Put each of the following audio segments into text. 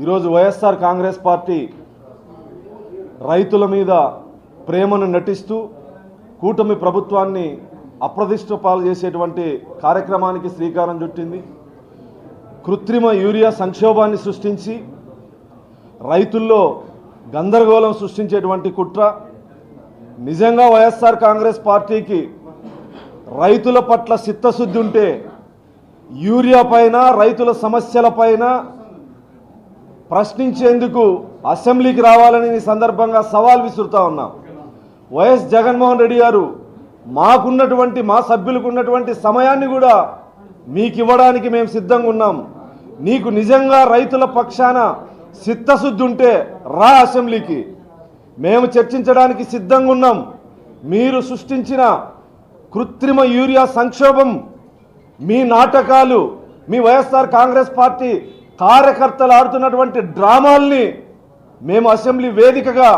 ఈరోజు వైఎస్ఆర్ కాంగ్రెస్ పార్టీ రైతుల మీద ప్రేమను నటిస్తూ కూటమి ప్రభుత్వాన్ని అప్రదిష్ట పాలు చేసేటువంటి కార్యక్రమానికి శ్రీకారం చుట్టింది. కృత్రిమ యూరియా సంక్షోభాన్ని సృష్టించి రైతుల్లో గందరగోళం సృష్టించేటువంటి కుట్ర నిజంగా వైఎస్ఆర్ కాంగ్రెస్ పార్టీకి రైతుల పట్ల చిత్తశుద్ధి ఉంటే యూరియా పైన రైతుల సమస్యల పైన ప్రశ్నించేందుకు అసెంబ్లీకి రావాలని ఈ సందర్భంగా సవాల్ విసురుతా ఉన్నాం. వైఎస్ జగన్మోహన్ రెడ్డి గారు మాకున్నటువంటి మా సభ్యులకు ఉన్నటువంటి సమయాన్ని కూడా మీకు ఇవ్వడానికి మేము సిద్ధంగా ఉన్నాం. నీకు నిజంగా రైతుల పక్షాన చిత్తశుద్ధి ఉంటే రా అసెంబ్లీకి. మేము చర్చించడానికి సిద్ధంగా ఉన్నాం. మీరు సృష్టించిన కృత్రిమ యూరియా సంక్షోభం మీ నాటకాలు మీ వైఎస్ఆర్ కాంగ్రెస్ పార్టీ కార్యకర్తలు ఆడుతున్నటువంటి డ్రామాల్ని మేము అసెంబ్లీ వేదికగా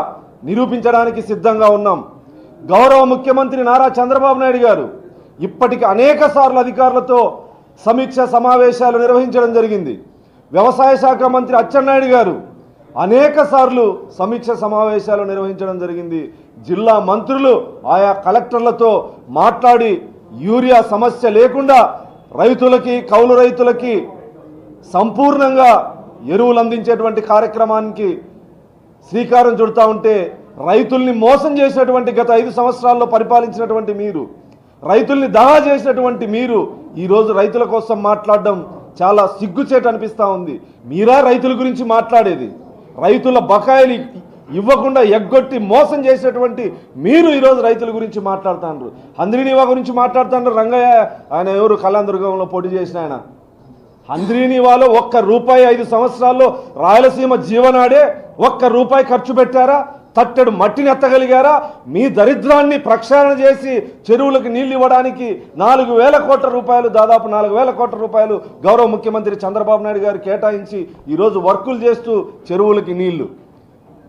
నిరూపించడానికి సిద్ధంగా ఉన్నాం. గౌరవ ముఖ్యమంత్రి నారా చంద్రబాబు నాయుడు గారు ఇప్పటికి అనేక సార్లు అధికారులతో సమీక్ష సమావేశాలు నిర్వహించడం జరిగింది. వ్యవసాయ శాఖ మంత్రి అచ్చెన్నాయుడు గారు అనేక సార్లు సమీక్ష సమావేశాలు నిర్వహించడం జరిగింది. జిల్లా మంత్రులు ఆయా కలెక్టర్లతో మాట్లాడి యూరియా సమస్య లేకుండా రైతులకి కౌలు రైతులకి సంపూర్ణంగా ఎరువులు అందించేటువంటి కార్యక్రమానికి శ్రీకారం చుడతా ఉంటే రైతుల్ని మోసం చేసినటువంటి గత ఐదు సంవత్సరాల్లో పరిపాలించినటువంటి మీరు రైతుల్ని దహా చేసినటువంటి మీరు ఈరోజు రైతుల కోసం మాట్లాడడం చాలా సిగ్గుచేట అనిపిస్తూ ఉంది. మీరా రైతుల గురించి మాట్లాడేది? రైతుల బకాయిలు ఇవ్వకుండా ఎగ్గొట్టి మోసం చేసేటువంటి మీరు ఈరోజు రైతుల గురించి మాట్లాడుతున్నారు అందరినీ గురించి మాట్లాడుతున్నారు రంగయ్య ఆయన ఎవరు? కళ్యాణదుర్గంలో పోటీ చేసిన ఆయన. హంద్రీనివాలో ఒక్క రూపాయి ఐదు సంవత్సరాల్లో రాయలసీమ జీవనాడే ఒక్క రూపాయి ఖర్చు పెట్టారా? తట్టెడు మట్టిని ఎత్తగలిగారా? మీ దరిద్రాన్ని ప్రక్షాళన చేసి చెరువులకు నీళ్ళు ఇవ్వడానికి నాలుగు వేల కోట్ల రూపాయలు దాదాపు నాలుగు వేల కోట్ల రూపాయలు గౌరవ ముఖ్యమంత్రి చంద్రబాబు నాయుడు గారు కేటాయించి ఈరోజు వర్కులు చేస్తూ చెరువులకి నీళ్ళు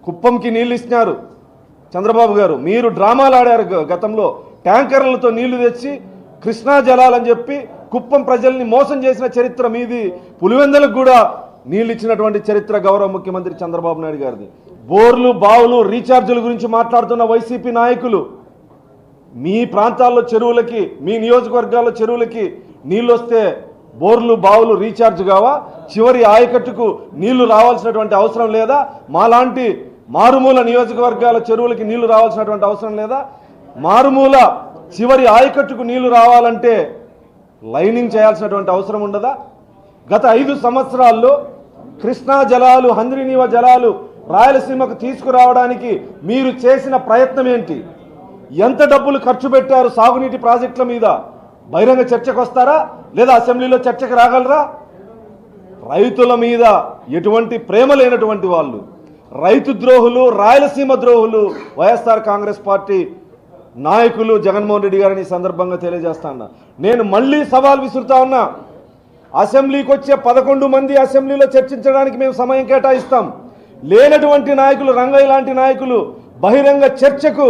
కుప్పంకి నీళ్ళు ఇచ్చినారు చంద్రబాబు గారు. మీరు డ్రామాలు ఆడారు గతంలో. ట్యాంకర్లతో నీళ్ళు తెచ్చి కృష్ణా జలాలని చెప్పి కుప్పం ప్రజల్ని మోసం చేసిన చరిత్ర మీది. పులివెందులకు కూడా నీళ్ళు ఇచ్చినటువంటి చరిత్ర గౌరవ ముఖ్యమంత్రి చంద్రబాబు నాయుడు గారిది. బోర్లు బావులు రీఛార్జీల గురించి మాట్లాడుతున్న వైసీపీ నాయకులు మీ ప్రాంతాల్లో చెరువులకి మీ నియోజకవర్గాల్లో చెరువులకి నీళ్ళు వస్తే బోర్లు బావులు రీఛార్జ్ కావా? చివరి ఆయకట్టుకు నీళ్ళు రావాల్సినటువంటి అవసరం లేదా? మాలాంటి మారుమూల నియోజకవర్గాల చెరువులకి నీళ్ళు రావాల్సినటువంటి అవసరం లేదా? మారుమూల చివరి ఆయకట్టుకు నీళ్ళు రావాలంటే లైనింగ్ చేయాల్సినటువంటి అవసరం ఉండదా? గత ఐదు సంవత్సరాల్లో కృష్ణా జలాలు హంద్రినీవ జలాలు రాయలసీమకు తీసుకురావడానికి మీరు చేసిన ప్రయత్నం ఏంటి? ఎంత డబ్బులు ఖర్చు పెట్టారు సాగునీటి ప్రాజెక్టుల మీద? బహిరంగ చర్చకు వస్తారా? లేదా అసెంబ్లీలో చర్చకు రాగలరా? రైతుల మీద ఎటువంటి ప్రేమ లేనటువంటి వాళ్ళు రైతు ద్రోహులు రాయలసీమ ద్రోహులు వైఎస్ఆర్ కాంగ్రెస్ పార్టీ నాయకులు జగన్మోహన్ రెడ్డి గారిని సందర్భంగా తెలియజేస్తా ఉన్నా. నేను మళ్ళీ సవాల్ విసురుతా ఉన్నా. అసెంబ్లీకి వచ్చే పదకొండు మంది అసెంబ్లీలో చర్చించడానికి మేము సమయం కేటాయిస్తాం. లేనటువంటి నాయకులు రంగయ్య లాంటి నాయకులు బహిరంగ చర్చకు